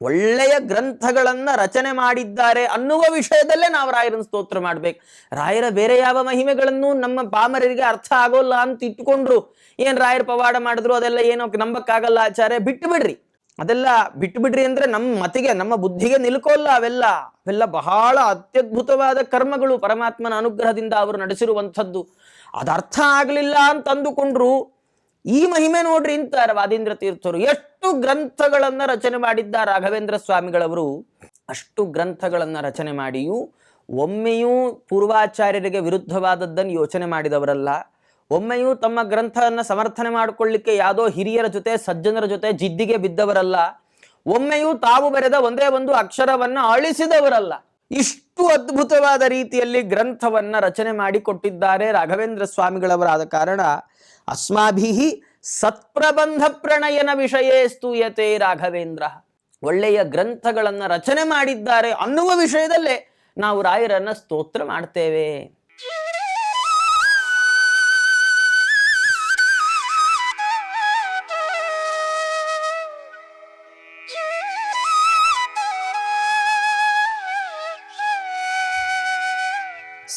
ಒಳ್ಳೆಯ ಗ್ರಂಥಗಳನ್ನ ರಚನೆ ಮಾಡಿದ್ದಾರೆ ಅನ್ನುವ ವಿಷಯದಲ್ಲೇ ನಾವು ರಾಯರನ್ನು ಸ್ತೋತ್ರ ಮಾಡ್ಬೇಕು. ರಾಯರ ಬೇರೆ ಯಾವ ಮಹಿಮೆಗಳನ್ನು ನಮ್ಮ ಪಾಮರರಿಗೆ ಅರ್ಥ ಆಗೋಲ್ಲ ಅಂತ ಇಟ್ಕೊಂಡ್ರು ಏನ್ ರಾಯರ ಪವಾಡ ಮಾಡಿದ್ರು ಅದೆಲ್ಲ ಏನೋ ನಂಬಕ್ಕಾಗಲ್ಲ ಆಚಾರ್ಯ ಬಿಟ್ಟು ಬಿಡ್ರಿ ಅದೆಲ್ಲ ಬಿಟ್ಟು ಬಿಡ್ರಿ ಅಂದ್ರೆ ನಮ್ಮ ಮತಿಗೆ, ನಮ್ಮ ಬುದ್ಧಿಗೆ ನಿಲ್ಕೋಲ್ಲ ಅವೆಲ್ಲ. ಅವೆಲ್ಲ ಬಹಳ ಅತ್ಯದ್ಭುತವಾದ ಕರ್ಮಗಳು ಪರಮಾತ್ಮನ ಅನುಗ್ರಹದಿಂದ ಅವರು ನಡೆಸಿರುವಂಥದ್ದು. ಅದರ್ಥ ಆಗಲಿಲ್ಲ ಆಗ್ಲಿಲ್ಲ ಅಂತ ಅಂದುಕೊಂಡ್ರು ಈ ಮಹಿಮೆ ನೋಡ್ರಿ ಇಂತ ವಾದೀಂದ್ರ ತೀರ್ಥರು. ಎಷ್ಟು ಗ್ರಂಥಗಳನ್ನ ರಚನೆ ಮಾಡಿದ್ದ ರಾಘವೇಂದ್ರ ಸ್ವಾಮಿಗಳವರು, ಅಷ್ಟು ಗ್ರಂಥಗಳನ್ನ ರಚನೆ ಮಾಡಿಯೂ, ಒಮ್ಮೆಯೂ ಪೂರ್ವಾಚಾರ್ಯರಿಗೆ ವಿರುದ್ಧವಾದದ್ದನ್ನು ಯೋಚನೆ ಮಾಡಿದವರಲ್ಲ. ಒಮ್ಮೆಯೂ ತಮ್ಮ ಗ್ರಂಥವನ್ನು ಸಮರ್ಥನೆ ಮಾಡಿಕೊಳ್ಳಿಕ್ಕೆ ಯಾವುದೋ ಹಿರಿಯರ ಜೊತೆ, ಸಜ್ಜನರ ಜೊತೆ ಜಿದ್ದಿಗೆ ಬಿದ್ದವರಲ್ಲ. ಒಮ್ಮೆಯೂ ತಾವು ಬರೆದ ಒಂದೇ ಒಂದು ಅಕ್ಷರವನ್ನು ಅಳಿಸಿದವರಲ್ಲ. ಇಷ್ಟು ಅದ್ಭುತವಾದ ರೀತಿಯಲ್ಲಿ ಗ್ರಂಥವನ್ನ ರಚನೆ ಮಾಡಿಕೊಟ್ಟಿದ್ದಾರೆ ರಾಘವೇಂದ್ರ ಸ್ವಾಮಿಗಳವರಾದ ಕಾರಣ. ಅಸ್ಮಾಭಿ ಸತ್ಪ್ರಬಂಧ ಪ್ರಣಯನ ವಿಷಯೇ ಸ್ತೂಯತೆ ರಾಘವೇಂದ್ರ. ಒಳ್ಳೆಯ ಗ್ರಂಥಗಳನ್ನು ರಚನೆ ಮಾಡಿದ್ದಾರೆ ಅನ್ನುವ ವಿಷಯದಲ್ಲೇ ನಾವು ರಾಯರನ್ನ ಸ್ತೋತ್ರ ಮಾಡ್ತೇವೆ.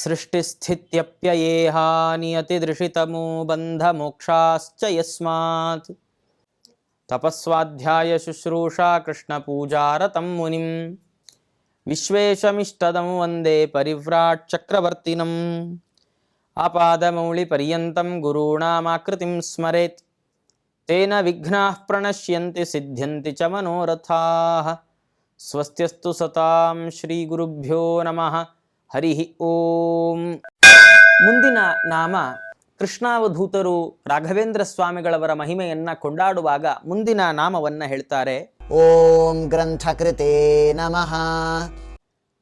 సృష్టిస్థిత్యప్యయేహా నియతిదృషితమో బంధమోక్షాశ్చ యస్మాత్. తపస్వాధ్యాయ శుశ్రూషా కృష్ణపూజారతం మునిం. విశ్వేశమిష్టదం వందే పరివ్రాట్ చక్రవర్తినం ఆపాదమౌళిపర్యంతం గురూణామాకృతిం స్మరేత్. తేన విఘ్నా ప్రణశ్యంతి సిద్ధ్యంతి చ మనోరథా. స్వస్తిస్తు సతాం శ్రీగురుభ్యో నమ. ಹರಿ ಓಂ. ಮುಂದಿನ ನಾಮ ಕೃಷ್ಣಾವಧೂತರು ರಾಘವೇಂದ್ರ ಸ್ವಾಮಿಗಳವರ ಮಹಿಮೆಯನ್ನ ಕೊಂಡಾಡುವಾಗ ಮುಂದಿನ ನಾಮವನ್ನ ಹೇಳ್ತಾರೆ. ಓಂ ಗ್ರಂಥಕೃತೆ ನಮಃ.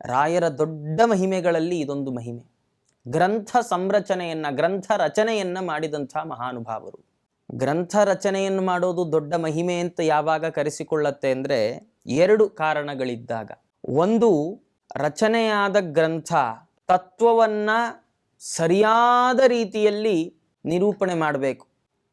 ರಾಯರ ದೊಡ್ಡ ಮಹಿಮೆಗಳಲ್ಲಿ ಇದೊಂದು ಮಹಿಮೆ. ಗ್ರಂಥ ಸಂರಚನೆಯನ್ನ ಗ್ರಂಥ ರಚನೆಯನ್ನ ಮಾಡಿದಂಥ ಮಹಾನುಭಾವರು. ಗ್ರಂಥ ರಚನೆಯನ್ನು ಮಾಡೋದು ದೊಡ್ಡ ಮಹಿಮೆ ಅಂತ ಯಾವಾಗ ಕರೆಸಿಕೊಳ್ಳತ್ತೆ ಅಂದ್ರೆ ಎರಡು ಕಾರಣಗಳಿದ್ದಾಗ. ಒಂದು ರಚನೆಯಾದ ಗ್ರಂಥ ತತ್ವವನ್ನ ಸರಿಯಾದ ರೀತಿಯಲ್ಲಿ ನಿರೂಪಣೆ ಮಾಡಬೇಕು.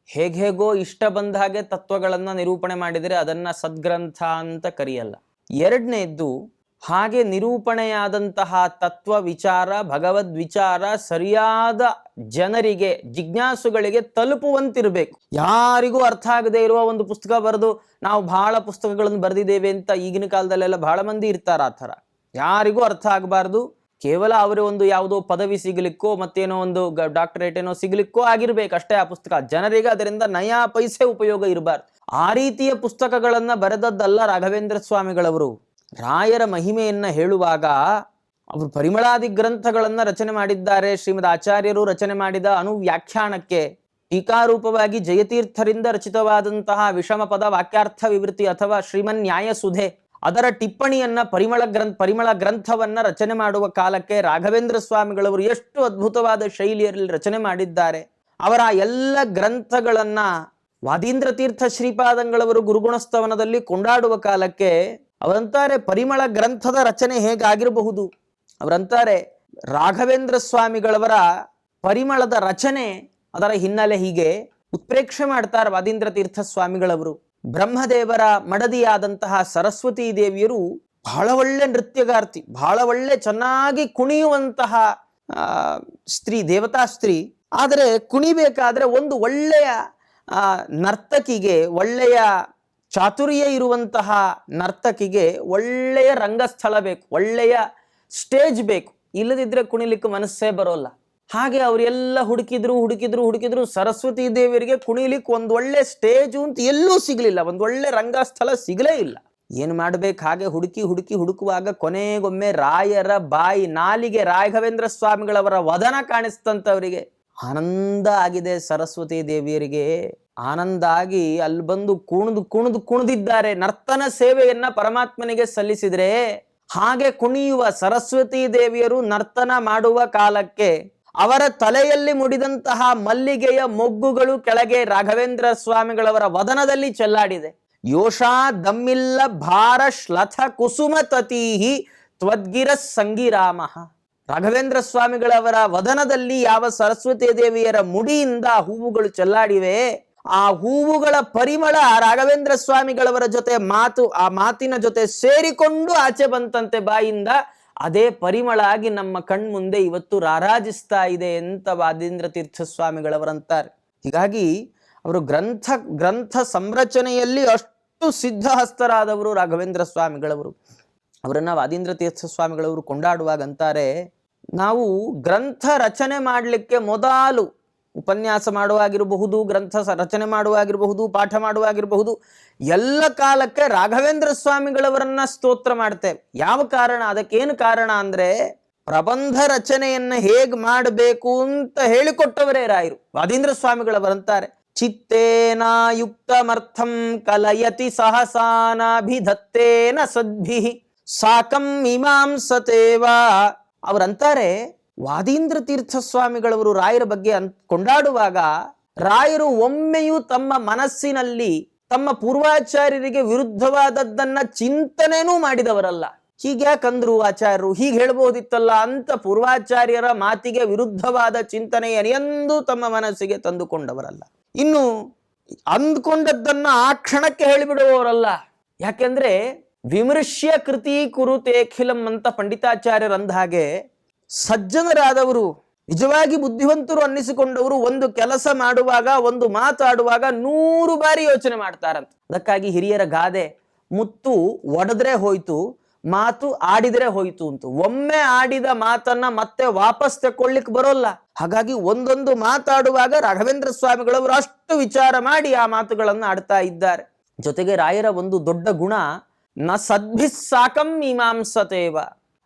ಹೇಗೇಗೋ ಇಷ್ಟ ಬಂದ ಹಾಗೆ ತತ್ವಗಳನ್ನು ನಿರೂಪಣೆ ಮಾಡಿದರೆ ಅದನ್ನು ಸದ್ಗ್ರಂಥ ಅಂತ ಕರೆಯಲ್ಲ. ಎರಡನೇದ್ದು ಹಾಗೆ ನಿರೂಪಣೆಯಾದಂತಹ ತತ್ವ ವಿಚಾರ, ಭಗವದ್ ವಿಚಾರ ಸರಿಯಾದ ಜನರಿಗೆ, ಜಿಜ್ಞಾಸುಗಳಿಗೆ ತಲುಪುವಂತಿರಬೇಕು. ಯಾರಿಗೂ ಅರ್ಥ ಆಗದೆ ಇರುವ ಒಂದು ಪುಸ್ತಕ ಬರೆದು ನಾವು ಬಹಳ ಪುಸ್ತಕಗಳನ್ನು ಬರೆದಿದ್ದೇವೆ ಅಂತ ಈಗಿನ ಕಾಲದಲ್ಲೆಲ್ಲ ಬಹಳ ಮಂದಿ ಇರ್ತಾರ ಆ ಥರ. ಯಾರಿಗೂ ಅರ್ಥ ಆಗಬಾರ್ದು. ಕೇವಲ ಅವರ ಒಂದು ಯಾವುದೋ ಪದವಿ ಸಿಗಲಿಕ್ಕೋ ಮತ್ತೇನೋ ಒಂದು ಡಾಕ್ಟರೇಟ್ ಏನೋ ಸಿಗಲಿಕ್ಕೋ ಆಗಿರ್ಬೇಕು ಅಷ್ಟೇ ಆ ಪುಸ್ತಕ. ಜನರಿಗೆ ಅದರಿಂದ ನಯಾ ಪೈಸೆ ಉಪಯೋಗ ಇರಬಾರ್ದು. ಆ ರೀತಿಯ ಪುಸ್ತಕಗಳನ್ನ ಬರೆದದ್ದಲ್ಲ ರಾಘವೇಂದ್ರ ಸ್ವಾಮಿಗಳವರು. ರಾಯರ ಮಹಿಮೆಯನ್ನ ಹೇಳುವಾಗ ಅವರು ಪರಿಮಳಾದಿ ಗ್ರಂಥಗಳನ್ನ ರಚನೆ ಮಾಡಿದ್ದಾರೆ. ಶ್ರೀಮದ್ ಆಚಾರ್ಯರು ರಚನೆ ಮಾಡಿದ ಅನುವ್ಯಾಖ್ಯಾನಕ್ಕೆ ಟೀಕಾರೂಪವಾಗಿ ಜಯತೀರ್ಥರಿಂದ ರಚಿತವಾದಂತಹ ವಿಷಮ ಪದ ವಾಕ್ಯಾರ್ಥ ವಿವೃತ್ತಿ ಅಥವಾ ಶ್ರೀಮನ್ ನ್ಯಾಯ ಸುಧೆ ಅದರ ಟಿಪ್ಪಣಿಯನ್ನ ಪರಿಮಳ ಗ್ರಂಥ, ಪರಿಮಳ ಗ್ರಂಥವನ್ನ ರಚನೆ ಮಾಡುವ ಕಾಲಕ್ಕೆ ರಾಘವೇಂದ್ರ ಸ್ವಾಮಿಗಳವರು ಎಷ್ಟು ಅದ್ಭುತವಾದ ಶೈಲಿಯಲ್ಲಿ ರಚನೆ ಮಾಡಿದ್ದಾರೆ. ಅವರ ಎಲ್ಲ ಗ್ರಂಥಗಳನ್ನ ವಾದೀಂದ್ರ ತೀರ್ಥ ಶ್ರೀಪಾದಂಗಳವರು ಗುರುಗುಣಸ್ತವನದಲ್ಲಿ ಕೊಂಡಾಡುವ ಕಾಲಕ್ಕೆ ಅವರಂತಾರೆ ಪರಿಮಳ ಗ್ರಂಥದ ರಚನೆ ಹೇಗಾಗಿರಬಹುದು? ಅವರಂತಾರೆ ರಾಘವೇಂದ್ರ ಸ್ವಾಮಿಗಳವರ ಪರಿಮಳದ ರಚನೆ ಅದರ ಹಿನ್ನೆಲೆ ಹೀಗೆ ಉತ್ಪ್ರೇಕ್ಷೆ ಮಾಡ್ತಾರೆ ವಾದೀಂದ್ರ ತೀರ್ಥ ಸ್ವಾಮಿಗಳವರು. ಬ್ರಹ್ಮದೇವರ ಮಡದಿಯಾದಂತಹ ಸರಸ್ವತಿ ದೇವಿಯರು ಬಹಳ ಒಳ್ಳೆ ನೃತ್ಯಗಾರ್ತಿ, ಬಹಳ ಒಳ್ಳೆ ಚೆನ್ನಾಗಿ ಕುಣಿಯುವಂತಹ ಸ್ತ್ರೀ, ದೇವತಾ ಸ್ತ್ರೀ. ಆದರೆ ಕುಣಿಬೇಕಾದ್ರೆ ಒಂದು ಒಳ್ಳೆಯ ನರ್ತಕಿಗೆ, ಒಳ್ಳೆಯ ಚಾತುರ್ಯ ಇರುವಂತಹ ನರ್ತಕಿಗೆ ಒಳ್ಳೆಯ ರಂಗಸ್ಥಳ ಬೇಕು, ಒಳ್ಳೆಯ ಸ್ಟೇಜ್ ಬೇಕು. ಇಲ್ಲದಿದ್ರೆ ಕುಣಿಲಿಕ್ಕೆ ಮನಸ್ಸೇ ಬರೋಲ್ಲ. ಹಾಗೆ ಅವರೆಲ್ಲ ಹುಡುಕಿದ್ರು ಹುಡುಕಿದ್ರು ಹುಡುಕಿದ್ರು ಸರಸ್ವತಿ ದೇವಿಯರಿಗೆ ಕುಣಿಲಿಕ್ಕೆ ಒಂದು ಒಳ್ಳೆ ಸ್ಟೇಜು ಅಂತ ಎಲ್ಲೂ ಸಿಗಲಿಲ್ಲ. ಒಂದು ಒಳ್ಳೆ ರಂಗಸ್ಥಳ ಸಿಗಲೇ ಇಲ್ಲ. ಏನು ಮಾಡ್ಬೇಕು? ಹಾಗೆ ಹುಡುಕಿ ಹುಡುಕಿ, ಹುಡುಕುವಾಗ ಕೊನೆಗೊಮ್ಮೆ ರಾಯರ ಬಾಯಿ, ನಾಲಿಗೆ ರಾಘವೇಂದ್ರ ಸ್ವಾಮಿಗಳವರ ವದನ ಕಾಣಿಸ್ತಂತವರಿಗೆ. ಆನಂದ ಆಗಿದೆ ಸರಸ್ವತಿ ದೇವಿಯರಿಗೆ. ಆನಂದ ಆಗಿ ಅಲ್ಲಿ ಬಂದು ಕುಣಿದು ಕುಣಿದು, ಕುಣಿದಿದ್ದಾರೆ. ನರ್ತನ ಸೇವೆಯನ್ನ ಪರಮಾತ್ಮನಿಗೆ ಸಲ್ಲಿಸಿದರೆ ಹಾಗೆ ಕುಣಿಯುವ ಸರಸ್ವತಿ ದೇವಿಯರು ನರ್ತನ ಮಾಡುವ ಕಾಲಕ್ಕೆ ಅವರ ತಲೆಯಲ್ಲಿ ಮುಡಿದಂತಹ ಮಲ್ಲಿಗೆಯ ಮೊಗ್ಗುಗಳು ಕೆಳಗೆ ರಾಘವೇಂದ್ರ ಸ್ವಾಮಿಗಳವರ ವದನದಲ್ಲಿ ಚೆಲ್ಲಾಡಿದೆ. ಯೋಷಾ ದಮ್ಮಿಲ್ಲ ಭಾರ ಶ್ಲಥ ಕುಸುಮ ತತೀಹಿ ತ್ವದ್ಗಿರ ಸಂಗಿರಾಮ. ರಾಘವೇಂದ್ರ ಸ್ವಾಮಿಗಳವರ ವದನದಲ್ಲಿ ಯಾವ ಸರಸ್ವತಿ ದೇವಿಯರ ಮುಡಿಯಿಂದ ಹೂವುಗಳು ಚೆಲ್ಲಾಡಿವೆ, ಆ ಹೂವುಗಳ ಪರಿಮಳ ರಾಘವೇಂದ್ರ ಸ್ವಾಮಿಗಳವರ ಜೊತೆ ಮಾತು, ಆ ಮಾತಿನ ಜೊತೆ ಸೇರಿಕೊಂಡು ಆಚೆ ಬಂತಂತೆ ಬಾಯಿಂದ ಅದೇ ಪರಿಮಳ ಆಗಿ ನಮ್ಮ ಕಣ್ಮುಂದೆ ಇವತ್ತು ರಾರಾಜಿಸ್ತಾ ಇದೆ ಅಂತ ವಾದೀಂದ್ರ ತೀರ್ಥ ಸ್ವಾಮಿಗಳವರಂತಾರೆ ಹೀಗಾಗಿ ಅವರು ಗ್ರಂಥ ಗ್ರಂಥ ಸಂರಚನೆಯಲ್ಲಿ ಅಷ್ಟು ಸಿದ್ಧಹಸ್ತರಾದವರು ರಾಘವೇಂದ್ರ ಸ್ವಾಮಿಗಳವರು. ಅವರನ್ನ ವಾದೀಂದ್ರ ತೀರ್ಥ ಸ್ವಾಮಿಗಳವರು ಕೊಂಡಾಡುವಾಗ ನಾವು ಗ್ರಂಥ ರಚನೆ ಮಾಡಲಿಕ್ಕೆ ಮೊದಲು ಉಪನ್ಯಾಸ ಮಾಡುವಾಗಿರಬಹುದು, ಗ್ರಂಥ ರಚನೆ ಮಾಡುವಾಗಿರಬಹುದು, ಪಾಠ ಮಾಡುವಾಗಿರಬಹುದು, ಎಲ್ಲ ಕಾಲಕ್ಕೆ ರಾಘವೇಂದ್ರ ಸ್ವಾಮಿಗಳವರನ್ನ ಸ್ತೋತ್ರ ಮಾಡ್ತೇವೆ. ಯಾವ ಕಾರಣ? ಅದಕ್ಕೇನು ಕಾರಣ ಅಂದ್ರೆ, ಪ್ರಬಂಧ ರಚನೆಯನ್ನು ಹೇಗೆ ಮಾಡಬೇಕು ಅಂತ ಹೇಳಿಕೊಟ್ಟವರೇ ರಾಯರು. ವಾದೀಂದ್ರ ಸ್ವಾಮಿಗಳವರಂತಾರೆ. ಚಿತ್ತೇನಾಯುಕ್ತಮರ್ಥಂ ಕಲಯತಿ ಸಹಸಾನಾಭಿಧತ್ತೇನ ಸದ್ಭಿ ಸಾಕಂ ಮೀಮಾಂಸತೇವಾ ಅವರಂತಾರೆ ವಾದೀಂದ್ರ ತೀರ್ಥ ಸ್ವಾಮಿಗಳವರು ರಾಯರ ಬಗ್ಗೆ ಅನ್, ಕೊಂಡಾಡುವಾಗ ರಾಯರು ಒಮ್ಮೆಯೂ ತಮ್ಮ ಮನಸ್ಸಿನಲ್ಲಿ ತಮ್ಮ ಪೂರ್ವಾಚಾರ್ಯರಿಗೆ ವಿರುದ್ಧವಾದದ್ದನ್ನ ಚಿಂತನೆನೂ ಮಾಡಿದವರಲ್ಲ. ಹೀಗ್ಯಾಕಂದ್ರು ಆಚಾರ್ಯರು? ಹೀಗೆ ಹೇಳ್ಬೋದಿತ್ತಲ್ಲ, ಅಂತ ಪೂರ್ವಾಚಾರ್ಯರ ಮಾತಿಗೆ ವಿರುದ್ಧವಾದ ಚಿಂತನೆಯನ್ನೆಂದೂ ತಮ್ಮ ಮನಸ್ಸಿಗೆ ತಂದುಕೊಂಡವರಲ್ಲ. ಇನ್ನು ಅಂದ್ಕೊಂಡದ್ದನ್ನ ಆ ಕ್ಷಣಕ್ಕೆ ಹೇಳಿಬಿಡುವವರಲ್ಲ. ಯಾಕೆಂದ್ರೆ ವಿಮರ್ಶ್ಯ ಕೃತಿ ಕುರುತೇಖಿಲಂ ಅಂತ ಪಂಡಿತಾಚಾರ್ಯರಂದ ಹಾಗೆ ಸಜ್ಜನರಾದವರು, ನಿಜವಾಗಿ ಬುದ್ಧಿವಂತರು ಅನ್ನಿಸಿಕೊಂಡವರು ಒಂದು ಕೆಲಸ ಮಾಡುವಾಗ, ಒಂದು ಮಾತಾಡುವಾಗ ನೂರು ಬಾರಿ ಯೋಚನೆ ಮಾಡ್ತಾರಂತ. ಅದಕ್ಕಾಗಿ ಹಿರಿಯರ ಗಾದೆ, ಮುತ್ತು ಒಡೆದ್ರೆ ಹೋಯ್ತು, ಮಾತು ಆಡಿದ್ರೆ ಹೋಯ್ತು ಅಂತ. ಒಮ್ಮೆ ಆಡಿದ ಮಾತನ್ನ ಮತ್ತೆ ವಾಪಸ್ ತಕೊಳ್ಳಿಕ್ ಬರೋಲ್ಲ. ಹಾಗಾಗಿ ಒಂದೊಂದು ಮಾತಾಡುವಾಗ ರಾಘವೇಂದ್ರ ಸ್ವಾಮಿಗಳವರು ಅಷ್ಟು ವಿಚಾರ ಮಾಡಿ ಆ ಮಾತುಗಳನ್ನು ಆಡ್ತಾ ಇದ್ದಾರೆ. ಜೊತೆಗೆ ರಾಯರ ಒಂದು ದೊಡ್ಡ ಗುಣ, ನ ಸದ್ಭಿಸ್ ಸಾಕಂ ಮೀಮಾಂಸತೇವ.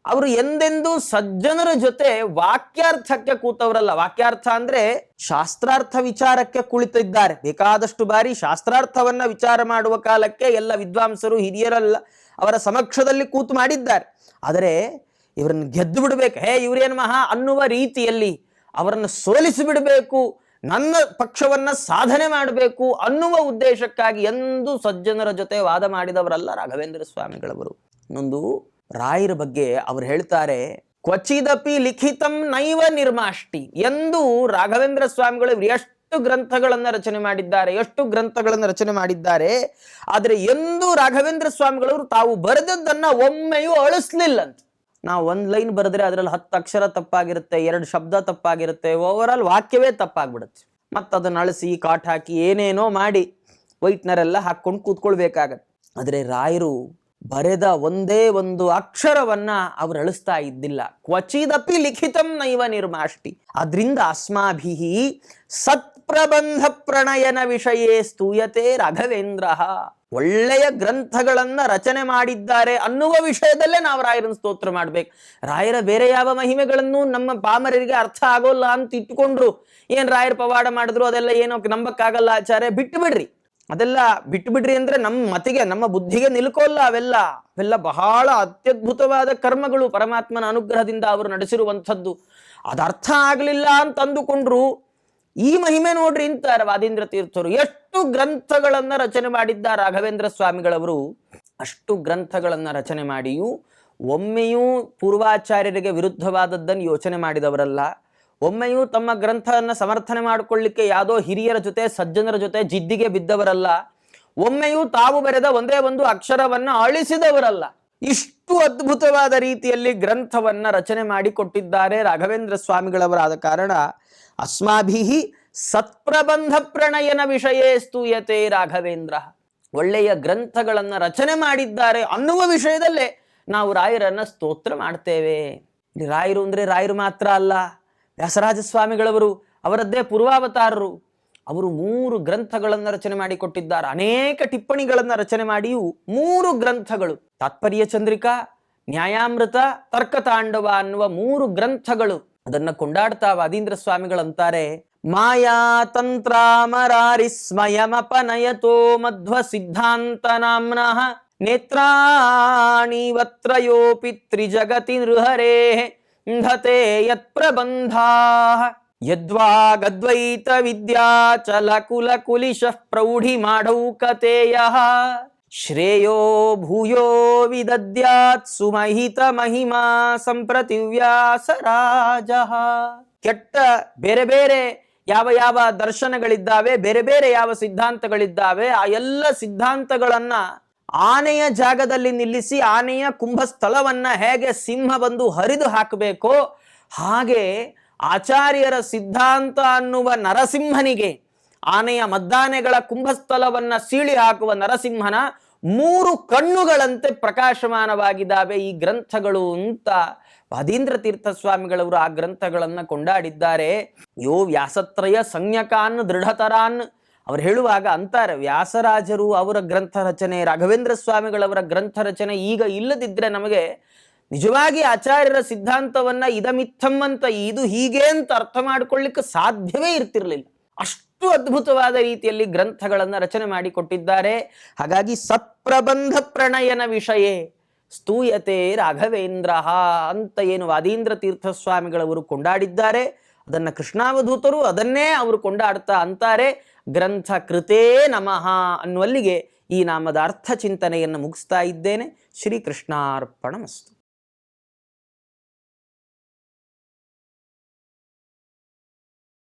ಅವರು ಎಂದೆಂದೂ ಸಜ್ಜನರ ಜೊತೆ ವಾಕ್ಯಾರ್ಥಕ್ಕೆ ಕೂತವರಲ್ಲ. ವಾಕ್ಯಾರ್ಥ ಅಂದ್ರೆ ಶಾಸ್ತ್ರಾರ್ಥ ವಿಚಾರಕ್ಕೆ ಕುಳಿತಿದ್ದಾರೆ. ಬೇಕಾದಷ್ಟು ಬಾರಿ ಶಾಸ್ತ್ರಾರ್ಥವನ್ನ ವಿಚಾರ ಮಾಡುವ ಕಾಲಕ್ಕೆ ಎಲ್ಲ ವಿದ್ವಾಂಸರು ಹಿರಿಯರಲ್ಲ ಅವರ ಸಮಕ್ಷದಲ್ಲಿ ಕೂತು ಮಾಡಿದ್ದಾರೆ. ಆದರೆ ಇವರನ್ನು ಗೆದ್ದು ಬಿಡಬೇಕು. ಹೇ, ಇವರೇನು ಮಹಾ ಅನ್ನುವ ರೀತಿಯಲ್ಲಿ ಅವರನ್ನು ಸೋಲಿಸಿ ಬಿಡಬೇಕು, ನನ್ನ ಪಕ್ಷವನ್ನ ಸಾಧನೆ ಮಾಡಬೇಕು ಅನ್ನುವ ಉದ್ದೇಶಕ್ಕಾಗಿ ಎಂದೂ ಸಜ್ಜನರ ಜೊತೆ ವಾದ ಮಾಡಿದವರಲ್ಲ ರಾಘವೇಂದ್ರ ಸ್ವಾಮಿಗಳವರು. ಇನ್ನೊಂದು ರಾಯರ ಬಗ್ಗೆ ಅವರು ಹೇಳ್ತಾರೆ, ಕ್ವಚಿದಪಿ ಲಿಖಿತಂ ನೈವ ನಿರ್ಮಾಷ್ಟಿ ಎಂದು ರಾಘವೇಂದ್ರ ಸ್ವಾಮಿಗಳು ಎಷ್ಟು ಗ್ರಂಥಗಳನ್ನು ರಚನೆ ಮಾಡಿದ್ದಾರೆ, ಎಷ್ಟು ಗ್ರಂಥಗಳನ್ನು ರಚನೆ ಮಾಡಿದ್ದಾರೆ, ಆದರೆ ಎಂದು ರಾಘವೇಂದ್ರ ಸ್ವಾಮಿಗಳವರು ತಾವು ಬರೆದದ್ದನ್ನ ಒಮ್ಮೆಯೂ ಅಳಿಸ್ಲಿಲ್ಲಂತ ನಾವು ಒಂದು ಲೈನ್ ಬರೆದ್ರೆ ಅದರಲ್ಲಿ ಹತ್ತು ಅಕ್ಷರ ತಪ್ಪಾಗಿರುತ್ತೆ, ಎರಡು ಶಬ್ದ ತಪ್ಪಾಗಿರುತ್ತೆ ಓವರ್ ಆಲ್ ವಾಕ್ಯವೇ ತಪ್ಪಾಗ್ಬಿಡುತ್ತೆ. ಮತ್ತೆ ಅದನ್ನ ಅಳಿಸಿ, ಕಾಟ್ ಹಾಕಿ, ಏನೇನೋ ಮಾಡಿ, ವೈಟ್ನರೆಲ್ಲ ಹಾಕ್ಕೊಂಡು ಕೂತ್ಕೊಳ್ಬೇಕಾಗತ್ತೆ. ಆದರೆ ರಾಯರು ಬರೆದ ಒಂದೇ ಒಂದು ಅಕ್ಷರವನ್ನ ಅವ್ರು ಅಳಿಸ್ತಾ ಇದ್ದಿಲ್ಲ. ಕ್ವಚಿದಪಿ ಲಿಖಿತಂ ನೈವ ನಿರ್ಮಾಷ್ಟಿ. ಅದರಿಂದ ಅಸ್ಮಾಭಿ ಸತ್ಪ್ರಬಂಧ ಪ್ರಣಯನ ವಿಷಯೇ ಸ್ತೂಯತೆ ರಾಘವೇಂದ್ರ. ಒಳ್ಳೆಯ ಗ್ರಂಥಗಳನ್ನ ರಚನೆ ಮಾಡಿದ್ದಾರೆ ಅನ್ನುವ ವಿಷಯದಲ್ಲೇ ನಾವು ರಾಯರನ್ನು ಸ್ತೋತ್ರ ಮಾಡ್ಬೇಕು. ರಾಯರ ಬೇರೆ ಯಾವ ಮಹಿಮೆಗಳನ್ನು ನಮ್ಮ ಪಾಮರರಿಗೆ ಅರ್ಥ ಆಗೋಲ್ಲ ಅಂತ ಇಟ್ಕೊಂಡ್ರು ಏನ್ ರಾಯರ ಪವಾಡ ಮಾಡಿದ್ರು ಅದೆಲ್ಲ ಏನೋ ನಂಬಕ್ಕಾಗಲ್ಲ ಆಚಾರ್ಯ, ಬಿಟ್ಟು ಬಿಡ್ರಿ. ಅದೆಲ್ಲ ಬಿಟ್ಟು ಬಿಡ್ರಿ ಅಂದ್ರೆ ನಮ್ಮ ಮತಿಗೆ, ನಮ್ಮ ಬುದ್ಧಿಗೆ ನಿಲ್ಕೋಲ್ಲ ಅವೆಲ್ಲ. ಅವೆಲ್ಲ ಬಹಳ ಅತ್ಯದ್ಭುತವಾದ ಕರ್ಮಗಳು ಪರಮಾತ್ಮನ ಅನುಗ್ರಹದಿಂದ ಅವರು ನಡೆಸಿರುವಂಥದ್ದು. ಅದರ್ಥ ಆಗಲಿಲ್ಲ ಅಂತ ಅಂದುಕೊಂಡ್ರು ಈ ಮಹಿಮೆ ನೋಡ್ರಿ ಅಂತಾರೆ ವಾದೀಂದ್ರ ತೀರ್ಥರು. ಎಷ್ಟು ಗ್ರಂಥಗಳನ್ನ ರಚನೆ ಮಾಡಿದ್ದ ರಾಘವೇಂದ್ರ ಸ್ವಾಮಿಗಳವರು. ಅಷ್ಟು ಗ್ರಂಥಗಳನ್ನ ರಚನೆ ಮಾಡಿಯೂ ಒಮ್ಮೆಯೂ ಪೂರ್ವಾಚಾರ್ಯರಿಗೆ ವಿರುದ್ಧವಾದದ್ದನ್ನು ಯೋಚನೆ ಮಾಡಿದವರಲ್ಲ. ಒಮ್ಮೆಯೂ ತಮ್ಮ ಗ್ರಂಥವನ್ನು ಸಮರ್ಥನೆ ಮಾಡಿಕೊಳ್ಳಿಕ್ಕೆ ಯಾವುದೋ ಹಿರಿಯರ ಜೊತೆ, ಸಜ್ಜನರ ಜೊತೆ ಜಿದ್ದಿಗೆ ಬಿದ್ದವರಲ್ಲ. ಒಮ್ಮೆಯೂ ತಾವು ಬರೆದ ಒಂದೇ ಒಂದು ಅಕ್ಷರವನ್ನ ಅಳಿಸಿದವರಲ್ಲ. ಇಷ್ಟು ಅದ್ಭುತವಾದ ರೀತಿಯಲ್ಲಿ ಗ್ರಂಥವನ್ನ ರಚನೆ ಮಾಡಿಕೊಟ್ಟಿದ್ದಾರೆ ರಾಘವೇಂದ್ರ ಸ್ವಾಮಿಗಳವರಾದ ಕಾರಣ. ಅಸ್ಮಾಭಿ ಸತ್ಪ್ರಬಂಧ ಪ್ರಣಯನ ವಿಷಯೇ ಸ್ತೂಯತೆ ರಾಘವೇಂದ್ರ. ಒಳ್ಳೆಯ ಗ್ರಂಥಗಳನ್ನು ರಚನೆ ಮಾಡಿದ್ದಾರೆ ಅನ್ನುವ ವಿಷಯದಲ್ಲೇ ನಾವು ರಾಯರನ್ನ ಸ್ತೋತ್ರ ಮಾಡ್ತೇವೆ. ರಾಯರು ಅಂದ್ರೆ ರಾಯರು ಮಾತ್ರ ಅಲ್ಲ. ವ್ಯಾಸರಾಜ ಸ್ವಾಮಿಗಳವರು ಅವರದ್ದೇ ಪೂರ್ವಾವತಾರರು. ಅವರು ಮೂರು ಗ್ರಂಥಗಳನ್ನು ರಚನೆ ಮಾಡಿಕೊಟ್ಟಿದ್ದಾರೆ. ಅನೇಕ ಟಿಪ್ಪಣಿಗಳನ್ನು ರಚನೆ ಮಾಡಿಯೂ ಮೂರು ಗ್ರಂಥಗಳು. ತಾತ್ಪರ್ಯ ಚಂದ್ರಿಕಾ, ನ್ಯಾಯಾಮೃತ, ತರ್ಕತಾಂಡವ ಅನ್ನುವ ಮೂರು ಗ್ರಂಥಗಳು. ಅದನ್ನ ಕೊಂಡಾಡ್ತಾ ವಾದೀಂದ್ರ ಸ್ವಾಮಿಗಳಂತಾರೆ, ಮಾಯಾ ತಂತ್ರಾಮರಾರಿ ಸ್ಮಯಮಪನಯತೋ ಮಧ್ವ ಸಿದ್ಧಾಂತ ನಾಮ್ನಃ ನೇತ್ರಾಣಿವತ್ರಯೋಪಿ ತ್ರಿಜಗತಿ ನೃಹರೇ ಧತೆ ಯತ್ಪ್ರಬಂಧಾ ಯದ್ವಾಗದ್ವೈತ ವಿದ್ಯಾಚಲ ಕುಲ ಕುಲಿಶಃ ಪ್ರೌಢಿ ಮಾಡೌಕತೆಯ ಶ್ರೇಯೋ ಭೂಯೋ ವಿದದ್ಯಾತ್ ಸುಮಹಿತ ಮಹಿಮಾ ಸಂಪ್ರತಿ ವ್ಯಾಸರಾಜ ಕೆಟ್ಟ ಬೇರೆ ಬೇರೆ ಯಾವ ಯಾವ ದರ್ಶನಗಳಿದ್ದಾವೆ, ಬೇರೆ ಬೇರೆ ಯಾವ ಸಿದ್ಧಾಂತಗಳಿದ್ದಾವೆ, ಆ ಎಲ್ಲ ಸಿದ್ಧಾಂತಗಳನ್ನ ಆನೆಯ ಜಾಗದಲ್ಲಿ ನಿಲ್ಲಿಸಿ ಆನೆಯ ಕುಂಭಸ್ಥಳವನ್ನ ಹೇಗೆ ಸಿಂಹ ಬಂದು ಹರಿದು ಹಾಕಬೇಕೋ ಹಾಗೆ ಆಚಾರ್ಯರ ಸಿದ್ಧಾಂತ ಅನ್ನುವ ನರಸಿಂಹನಿಗೆ ಆನೆಯ ಮದ್ದಾನೆಗಳ ಕುಂಭಸ್ಥಳವನ್ನ ಸೀಳಿ ಹಾಕುವ ನರಸಿಂಹನ ಮೂರು ಕಣ್ಣುಗಳಂತೆ ಪ್ರಕಾಶಮಾನವಾಗಿದ್ದಾವೆ ಈ ಗ್ರಂಥಗಳು ಅಂತ ಭದೀಂದ್ರ ತೀರ್ಥ ಸ್ವಾಮಿಗಳವರು ಆ ಗ್ರಂಥಗಳನ್ನು ಕೊಂಡಾಡಿದ್ದಾರೆ. ಯೋ ವ್ಯಾಸತ್ರಯ ಸಂಜ್ಞಕಾನ್ ದೃಢತರಾನ್ ಅವ್ರು ಹೇಳುವಾಗ ಅಂತಾರೆ, ವ್ಯಾಸರಾಜರು ಅವರ ಗ್ರಂಥ ರಚನೆ, ರಾಘವೇಂದ್ರ ಸ್ವಾಮಿಗಳವರ ಗ್ರಂಥ ರಚನೆ ಈಗ ಇಲ್ಲದಿದ್ದರೆ ನಮಗೆ ನಿಜವಾಗಿ ಆಚಾರ್ಯರ ಸಿದ್ಧಾಂತವನ್ನ ಇದಮಿತ್ತಂ ಅಂತ ಇದು ಹೀಗೆ ಅಂತ ಅರ್ಥ ಮಾಡ್ಕೊಳ್ಳಿಕ್ಕೆ ಸಾಧ್ಯವೇ ಇರ್ತಿರ್ಲಿಲ್ಲ. ಅಷ್ಟು ಅದ್ಭುತವಾದ ರೀತಿಯಲ್ಲಿ ಗ್ರಂಥಗಳನ್ನು ರಚನೆ ಮಾಡಿಕೊಟ್ಟಿದ್ದಾರೆ. ಹಾಗಾಗಿ ಸತ್ಪ್ರಬಂಧ ಪ್ರಣಯನ ವಿಷಯ ಸ್ತೂಯತೆ ರಾಘವೇಂದ್ರ ಅಂತ ಏನು ವಾದೀಂದ್ರ ತೀರ್ಥ ಸ್ವಾಮಿಗಳವರು ಕೊಂಡಾಡಿದ್ದಾರೆ. ಅದನ್ನ ಕೃಷ್ಣಾವಧೂತರು ಅದನ್ನೇ ಅವರು ಕೊಂಡಾಡ್ತಾ ಅಂತಾರೆ. ಗ್ರಂಥ ಕೃತೇ ನಮಃ ಅನ್ನುವಲ್ಲಿಗೆ ಈ ನಾಮದ ಅರ್ಥ ಚಿಂತನೆಯನ್ನು ಮುಗಿಸ್ತಾ ಇದ್ದೇನೆ. ಶ್ರೀಕೃಷ್ಣಾರ್ಪಣಮಸ್ತು.